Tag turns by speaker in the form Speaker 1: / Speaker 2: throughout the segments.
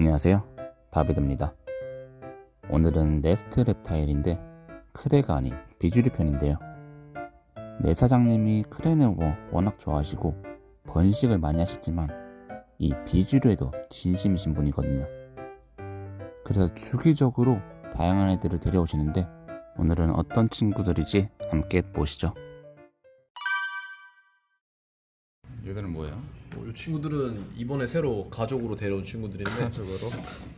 Speaker 1: 안녕하세요. 다비드입니다. 오늘은 네스트 rep타일인데 크레가 아닌 비주류 편인데요. 네 사장님이 크레는 뭐 워낙 좋아하시고 번식을 많이 하시지만 이 비주류에도 진심이신 분이거든요. 그래서 주기적으로 다양한 애들을 데려오시는데 오늘은 어떤 친구들이지 함께 보시죠. 얘들은 뭐예요?
Speaker 2: 어, 이 친구들은 이번에 새로 가족으로 데려온 친구들인데 가족으로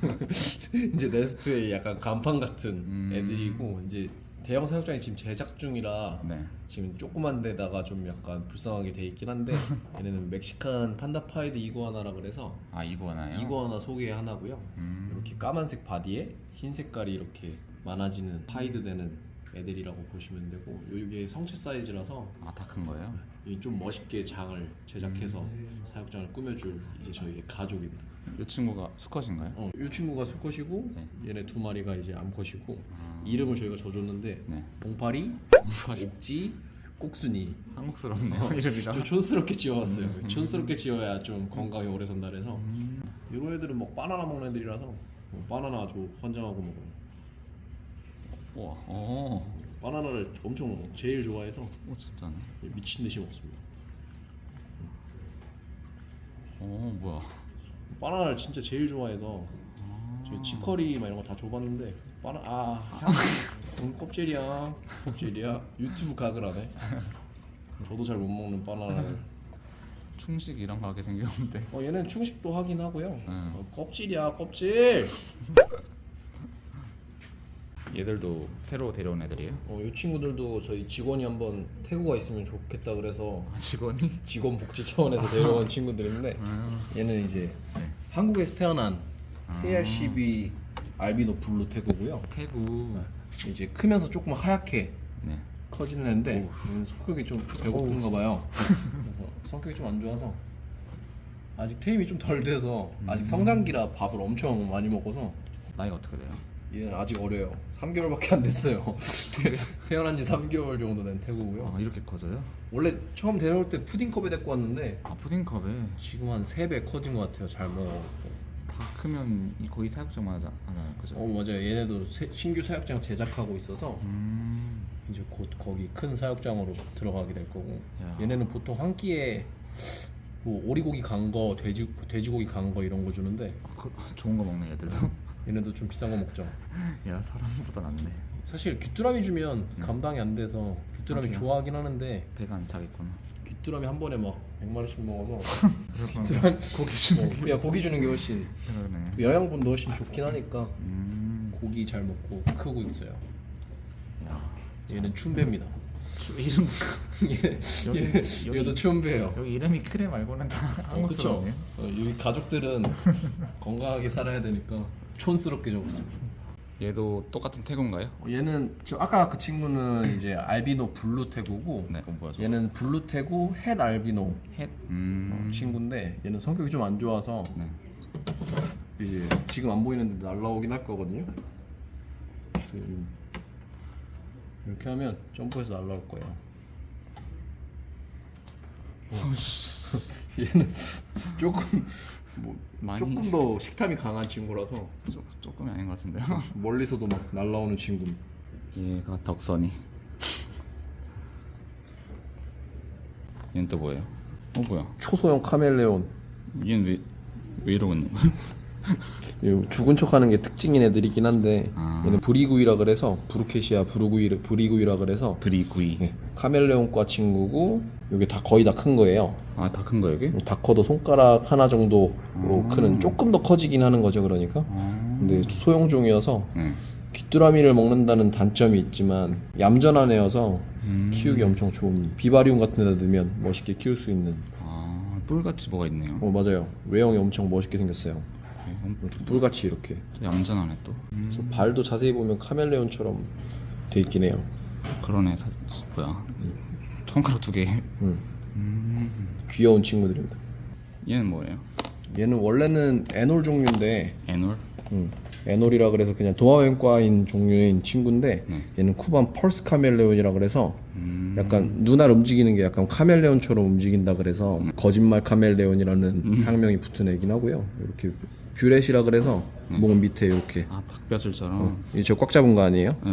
Speaker 2: 이제 네스트의 약간 간판 같은
Speaker 1: 음.
Speaker 2: 애들이고 이제 대형 사육장이 지금 제작 중이라
Speaker 1: 네.
Speaker 2: 지금 조그만 데다가 좀 약간 불쌍하게 돼 있긴 한데 얘네는 멕시칸 판다파이드 이구아나라 그래서
Speaker 1: 아 이거나요?
Speaker 2: 이구아나 소개 하나고요
Speaker 1: 음.
Speaker 2: 이렇게 까만색 바디에 흰 색깔이 이렇게 많아지는 파이드 되는 애들이라고 보시면 되고 이게 성체 사이즈라서
Speaker 1: 아 다 큰 거예요?
Speaker 2: 이좀 멋있게 장을 제작해서 사육장을 꾸며줄 이제 저희의 가족입니다.
Speaker 1: 이 친구가 수컷인가요?
Speaker 2: 어, 이 친구가 수컷이고
Speaker 1: 네.
Speaker 2: 얘네 두 마리가 이제 암컷이고
Speaker 1: 아.
Speaker 2: 이름을 저희가 줘줬는데
Speaker 1: 네.
Speaker 2: 봉파리, 옥지, 꼭순이
Speaker 1: 한국스럽네요
Speaker 2: 좀
Speaker 1: 이름이랑.
Speaker 2: 촌스럽게 지어봤어요. 촌스럽게 지어야 좀 건강에 오래 산다 그래서
Speaker 1: 음.
Speaker 2: 이런 애들은 뭐 바나나 먹는 애들이라서 뭐 바나나 아주 환장하고 먹어요.
Speaker 1: 우와. 어.
Speaker 2: 바나나를 엄청 제일 좋아해서
Speaker 1: 오 진짜네.
Speaker 2: 미친 듯이 먹습니다.
Speaker 1: 어 뭐야.
Speaker 2: 바나나를 진짜 제일 좋아해서
Speaker 1: 아.
Speaker 2: 저 지커리 막 이런 거 다 줘봤는데 바나 아 향. 음, 껍질이야 껍질이야 유튜브 각을 하네 저도 잘 못 먹는 바나나를
Speaker 1: 충식 이런 거 하게 생겼는데.
Speaker 2: 어 얘는 충식도 하긴 하고요
Speaker 1: 음.
Speaker 2: 어, 껍질이야 껍질
Speaker 1: 얘들도 새로 데려온 애들이에요?
Speaker 2: 어, 이 친구들도 저희 직원이 한번 태구가 있으면 좋겠다 그래서
Speaker 1: 직원이?
Speaker 2: 직원 복지 차원에서 데려온 친구들인데
Speaker 1: 음.
Speaker 2: 얘는 이제
Speaker 1: 네.
Speaker 2: 한국에서 태어난
Speaker 1: 아.
Speaker 2: KRCB 알비노 블루 태구고요
Speaker 1: 태구.
Speaker 2: 이제 크면서 조금 하얗게
Speaker 1: 네.
Speaker 2: 커지는 애인데 음, 성격이 좀 배고픈가 봐요. 그래서 성격이 좀 안 좋아서 아직 테임이 좀 덜 돼서 아직 성장기라 밥을 엄청 많이 먹어서
Speaker 1: 나이가 어떻게 돼요?
Speaker 2: 얘는 아직 어려요. 3개월밖에 안 됐어요. 태어난 지 3개월 정도 된 태구고요.
Speaker 1: 아 이렇게 커져요?
Speaker 2: 원래 처음 데려올 때 푸딩컵에 데리고 왔는데
Speaker 1: 아 푸딩컵에
Speaker 2: 지금 한 3배 커진 것 같아요. 잘 먹어.
Speaker 1: 다 크면 이 거의 사육장만 하자 하나요, 그죠?
Speaker 2: 어 맞아요. 얘네도 새- 신규 사육장 제작하고 있어서
Speaker 1: 음.
Speaker 2: 이제 곧 거기 큰 사육장으로 들어가게 될 거고
Speaker 1: 야.
Speaker 2: 얘네는 보통 한 끼에 뭐 오리고기 간 거, 돼지 돼지고기 간 거 이런 거 주는데
Speaker 1: 아, 그, 좋은 거 먹네 얘들도.
Speaker 2: 얘네도 좀 비싼 거 먹죠.
Speaker 1: 야 사람보다 낫네.
Speaker 2: 사실 귀뚜라미 주면 감당이 안 돼서 귀뚜라미
Speaker 1: 하기야.
Speaker 2: 좋아하긴 하는데
Speaker 1: 배가 안 차겠구나.
Speaker 2: 귀뚜라미 한 번에 막 100마리씩 먹어서
Speaker 1: 귀뚜라미 고기 주는
Speaker 2: 어, 야 고기 주는 게 훨씬
Speaker 1: 그러네.
Speaker 2: 영양분도 훨씬 좋긴 하니까
Speaker 1: 음.
Speaker 2: 고기 잘 먹고 크고 있어요.
Speaker 1: 야.
Speaker 2: 얘는 춘배입니다.
Speaker 1: 주, 이름
Speaker 2: 얘,
Speaker 1: 여기-
Speaker 2: 얘,
Speaker 1: 여기-
Speaker 2: 얘도 춘배예요.
Speaker 1: 여기 이름이 크레 말고는 다
Speaker 2: 어, 그쵸?
Speaker 1: 한국스럽네.
Speaker 2: 어, 여기 가족들은 건강하게 살아야 되니까 촌스럽게 적었습니다.
Speaker 1: 얘도 똑같은 태국인가요?
Speaker 2: 어, 얘는 저 아까 그 친구는 이제 알비노 블루 태구고
Speaker 1: 네. 어 뭐야 저?
Speaker 2: 얘는 블루 태구 햇 알비노
Speaker 1: 햇. 음.
Speaker 2: 친구인데 얘는 성격이 좀 안 좋아서
Speaker 1: 네.
Speaker 2: 이제 지금 안 보이는데 날라오긴 할 거거든요. 음, 이렇게 하면 점프해서 날라올 거예요. 얘는 조금 뭐
Speaker 1: 많이-
Speaker 2: 조금 더 식탐이 강한 친구라서
Speaker 1: 조, 조금이 아닌 것 같은데요.
Speaker 2: 멀리서도 막 날라오는 친구.
Speaker 1: 얘가 덕선이. 얘는 또 뭐예요? 어 뭐야?
Speaker 2: 초소형 카멜레온.
Speaker 1: 얘는 왜, 왜 이러고 있는 거야?
Speaker 2: 이 죽은 척하는 게 특징인 애들이긴 한데
Speaker 1: 아.
Speaker 2: 얘는 브리구이라 그래서 브루케시아 브루구이 브리구이라 그래서
Speaker 1: 브리구이.
Speaker 2: 네, 카멜레온과 친구고 이게 다 거의 다 큰 거예요.
Speaker 1: 아 다 큰거 여기?
Speaker 2: 다 커도 손가락 하나 정도로
Speaker 1: 음.
Speaker 2: 크는 조금 더 커지긴 하는 거죠 그러니까.
Speaker 1: 아.
Speaker 2: 근데 소형종이어서
Speaker 1: 네.
Speaker 2: 귀뚜라미를 먹는다는 단점이 있지만 얌전한 애여서
Speaker 1: 음.
Speaker 2: 키우기 엄청 좋은 비바리움 같은 데다 두면 멋있게 키울 수 있는.
Speaker 1: 아 뿔같이 뭐가 있네요.
Speaker 2: 어 맞아요. 외형이 엄청 멋있게 생겼어요.
Speaker 1: 네, 엄-
Speaker 2: 이렇게 뿔같이 이렇게.
Speaker 1: 또 얌전하네 또. 음.
Speaker 2: 그래서 발도 자세히 보면 카멜레온처럼 돼 있긴 해요.
Speaker 1: 그러네. 사, 뭐야? 손가락 두 개.
Speaker 2: 음,
Speaker 1: 음.
Speaker 2: 귀여운 친구들입니다.
Speaker 1: 얘는 뭐예요?
Speaker 2: 얘는 원래는 애놀 종류인데
Speaker 1: 애놀?
Speaker 2: 음, 애놀이라 그래서 그냥 동화뱀과인 종류인 친구인데
Speaker 1: 네.
Speaker 2: 얘는 쿠반 펄스 카멜레온이라 그래서
Speaker 1: 음.
Speaker 2: 약간 눈알 움직이는 게 약간 카멜레온처럼 움직인다 그래서 거짓말 카멜레온이라는
Speaker 1: 음.
Speaker 2: 학명이 붙은 애긴 하고요. 이렇게 뷰렛이라 그래서 목 밑에 이렇게
Speaker 1: 아 박벼슬처럼.
Speaker 2: 이저 꽉 잡은 거 아니에요?
Speaker 1: 네.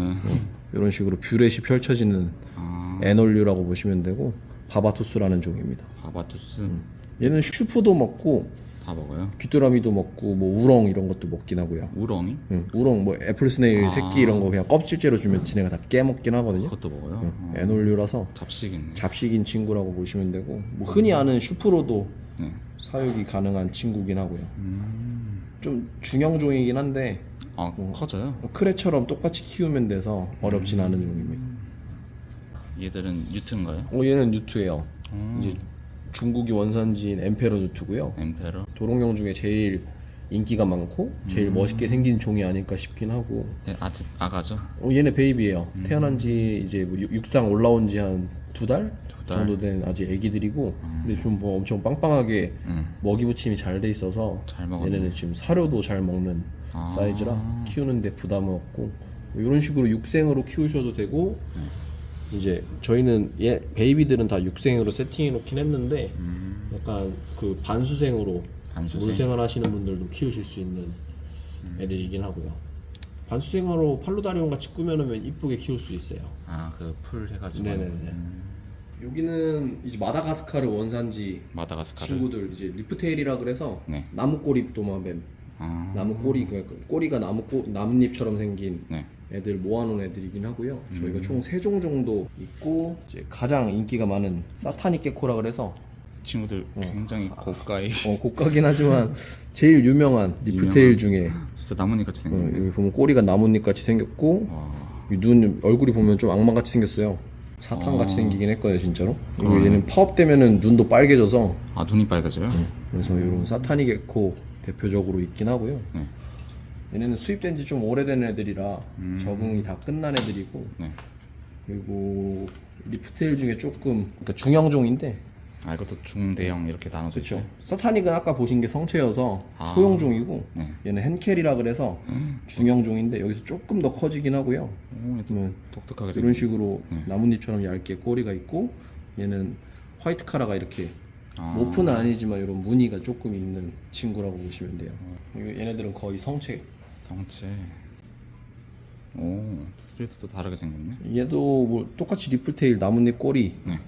Speaker 2: 이런 식으로 뷰렛이 펼쳐지는
Speaker 1: 아
Speaker 2: 애널류라고 보시면 되고 바바투스라는 종입니다.
Speaker 1: 바바투스
Speaker 2: 음. 얘는 슈프도 먹고
Speaker 1: 다 먹어요.
Speaker 2: 귀뚜라미도 먹고 뭐 우렁 이런 것도 먹긴 하고요.
Speaker 1: 우렁이
Speaker 2: 응, 우렁 뭐 애플 스네일
Speaker 1: 아.
Speaker 2: 새끼 이런 거 그냥 껍질째로 주면 지네가 다 깨먹긴 하거든요.
Speaker 1: 그것도 먹어요.
Speaker 2: 응,
Speaker 1: 어.
Speaker 2: 애놀류라서
Speaker 1: 잡식이네.
Speaker 2: 잡식인 친구라고 보시면 되고 뭐 흔히 아는 슈프로도
Speaker 1: 네.
Speaker 2: 사육이 가능한 친구긴 하고요.
Speaker 1: 음.
Speaker 2: 좀 중형종이긴 한데
Speaker 1: 아
Speaker 2: 어.
Speaker 1: 커져요.
Speaker 2: 크레처럼 똑같이 키우면 돼서 어렵진 않은 종입니다.
Speaker 1: 얘들은 유트인가요?
Speaker 2: 어, 얘는 뉴트예요.
Speaker 1: 음.
Speaker 2: 이제 중국이 원산지인 엠페러 뉴트고요.
Speaker 1: 엠페러.
Speaker 2: 도롱뇽 중에 제일 인기가 많고 제일 멋있게 생긴 종이 아닐까 싶긴 하고
Speaker 1: 얘 아직 아가죠.
Speaker 2: 어, 얘네 베이비예요. 태어난 지 이제 뭐 육- 육상 올라온 지 한 두 달
Speaker 1: 달?
Speaker 2: 정도 된 아직 애기들이고 근데 좀 뭐 엄청 빵빵하게
Speaker 1: 음.
Speaker 2: 먹이 붙임이 잘 돼 있어서
Speaker 1: 잘 먹었네.
Speaker 2: 얘네는 지금 사료도 잘 먹는
Speaker 1: 아.
Speaker 2: 사이즈라 키우는데 부담은 없고 뭐 이런 식으로 육생으로 키우셔도 되고
Speaker 1: 네.
Speaker 2: 이제 저희는 얘 베이비들은 다 육생으로 세팅해 놓긴 했는데
Speaker 1: 음.
Speaker 2: 약간 그 반수생으로
Speaker 1: 반수생.
Speaker 2: 물생활 하시는 분들도 키우실 수 있는 애들이긴 하고요. 반수생으로 팔로다리온 같이 꾸며놓으면 이쁘게 키울 수 있어요.
Speaker 1: 아 그 풀 해가지고.
Speaker 2: 네네네.
Speaker 1: 음.
Speaker 2: 여기는 이제 마다가스카르 원산지
Speaker 1: 마다가스카르.
Speaker 2: 친구들 이제 리프테일이라 그래서
Speaker 1: 네.
Speaker 2: 나무 꼬리 도마뱀
Speaker 1: 아.
Speaker 2: 나무 꼬리 그 꼬리가 나무 꼬 나뭇잎처럼 생긴
Speaker 1: 네.
Speaker 2: 애들 모아놓은 애들이긴 하고요.
Speaker 1: 음.
Speaker 2: 저희가 총세종 정도 있고 이제 가장 인기가 많은 사타닉 게코라 그래서
Speaker 1: 친구들 굉장히 고가의
Speaker 2: 어, 고가긴 하지만 제일 유명한 리프테일
Speaker 1: 유명한.
Speaker 2: 중에
Speaker 1: 진짜 나뭇잎 같이
Speaker 2: 어,
Speaker 1: 생긴.
Speaker 2: 여기 보면 꼬리가 나뭇잎 같이 생겼고
Speaker 1: 와.
Speaker 2: 이눈 얼굴이 보면 좀 악마 같이 생겼어요. 사탄 같이
Speaker 1: 어.
Speaker 2: 생기긴 했거든요, 진짜로. 그리고
Speaker 1: 그러네.
Speaker 2: 얘는 파업되면은 눈도 빨개져서
Speaker 1: 아 눈이 빨개져요?
Speaker 2: 그래서 이런 사타닉 게코 대표적으로 있긴 하고요.
Speaker 1: 네.
Speaker 2: 얘네는 수입된 지 좀 오래된 애들이라
Speaker 1: 음.
Speaker 2: 적응이 다 끝난 애들이고
Speaker 1: 네.
Speaker 2: 그리고 리프테일 중에 조금 그러니까 중형종인데
Speaker 1: 아 이것도 중대형 이렇게 나눠져
Speaker 2: 그렇죠.
Speaker 1: 있어요.
Speaker 2: 사타닉은 아까 보신 게 성체여서
Speaker 1: 아.
Speaker 2: 소형종이고
Speaker 1: 네.
Speaker 2: 얘는 헨켈이라 그래서 중형종인데 여기서 조금 더 커지긴 하고요.
Speaker 1: 오, 얘도
Speaker 2: 그러면
Speaker 1: 독특하게
Speaker 2: 이런
Speaker 1: 생긴.
Speaker 2: 식으로
Speaker 1: 네.
Speaker 2: 나뭇잎처럼 얇게 꼬리가 있고 얘는 화이트 카라가 이렇게
Speaker 1: 아.
Speaker 2: 모프는 아니지만 이런 무늬가 조금 있는 친구라고 보시면 돼요.
Speaker 1: 어.
Speaker 2: 이거 얘네들은 거의 성체.
Speaker 1: 성체. 오, 스트레이트도 다르게 생겼네.
Speaker 2: 얘도 뭐 똑같이 리플테일 나뭇잎 꼬리
Speaker 1: 네.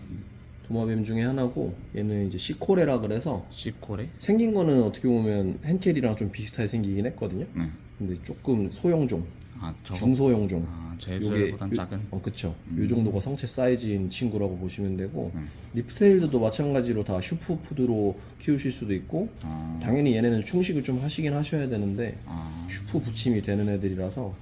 Speaker 2: 도마뱀 중에 하나고 얘는 이제 시코레라 그래서
Speaker 1: 시코레?
Speaker 2: 생긴 거는 어떻게 보면 헨켈이랑 좀 비슷하게 생기긴 했거든요.
Speaker 1: 네.
Speaker 2: 근데 조금 소형종,
Speaker 1: 아 저거.
Speaker 2: 중소형종.
Speaker 1: 아 제주보단
Speaker 2: 요-
Speaker 1: 작은.
Speaker 2: 어 그쵸.
Speaker 1: 음.
Speaker 2: 요 정도가 성체 사이즈인 친구라고 보시면 되고
Speaker 1: 음.
Speaker 2: 리프테일들도 마찬가지로 다 슈퍼푸드로 키우실 수도 있고
Speaker 1: 아.
Speaker 2: 당연히 얘네는 충식을 좀 하시긴 하셔야 되는데
Speaker 1: 아.
Speaker 2: 슈프 부침이 되는 애들이라서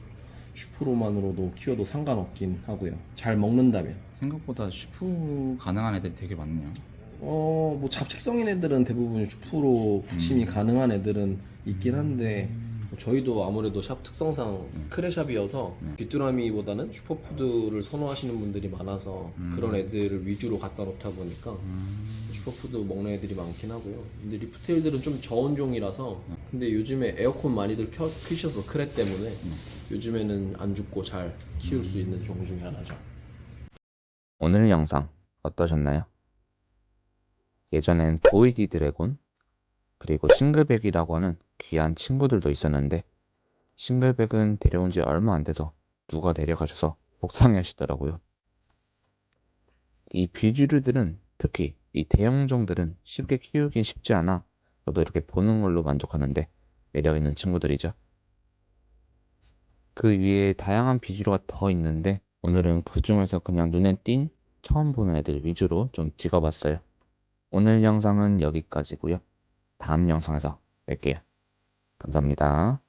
Speaker 2: 슈프로만으로도 키워도 상관없긴 하고요. 잘 먹는다면.
Speaker 1: 생각보다 슈프 가능한 애들이 되게 많네요.
Speaker 2: 어, 뭐 잡식성인 애들은 대부분 슈프로 부침이
Speaker 1: 음.
Speaker 2: 가능한 애들은 있긴 한데 뭐 저희도 아무래도 샵 특성상 크레샵이어서
Speaker 1: 네.
Speaker 2: 귀뚜라미보다는 슈퍼푸드를 선호하시는 분들이 많아서
Speaker 1: 음.
Speaker 2: 그런 애들을 위주로 갖다 놓다 보니까
Speaker 1: 음.
Speaker 2: 슈퍼푸드 먹는 애들이 많긴 하고요. 근데 리프테일들은 좀 저온종이라서
Speaker 1: 네.
Speaker 2: 근데 요즘에 에어컨 많이들 켜, 켜셔서 크레 때문에
Speaker 1: 네.
Speaker 2: 요즘에는 안 죽고 잘 키울
Speaker 1: 음.
Speaker 2: 수 있는 종 중에 하나죠.
Speaker 3: 오늘 영상 어떠셨나요? 예전엔 보이디 드래곤 그리고 싱글백이라고 하는 귀한 친구들도 있었는데 싱글백은 데려온 지 얼마 안 돼서 누가 데려가셔서 복상해 하시더라고요. 이 비주류들은 특히 이 대형종들은 쉽게 키우긴 쉽지 않아 저도 이렇게 보는 걸로 만족하는데 매력 있는 친구들이죠. 그 위에 다양한 비주류가 더 있는데 오늘은 그 중에서 그냥 눈에 띈 처음 보는 애들 위주로 좀 찍어봤어요. 오늘 영상은 여기까지고요. 다음 영상에서 뵐게요. 감사합니다.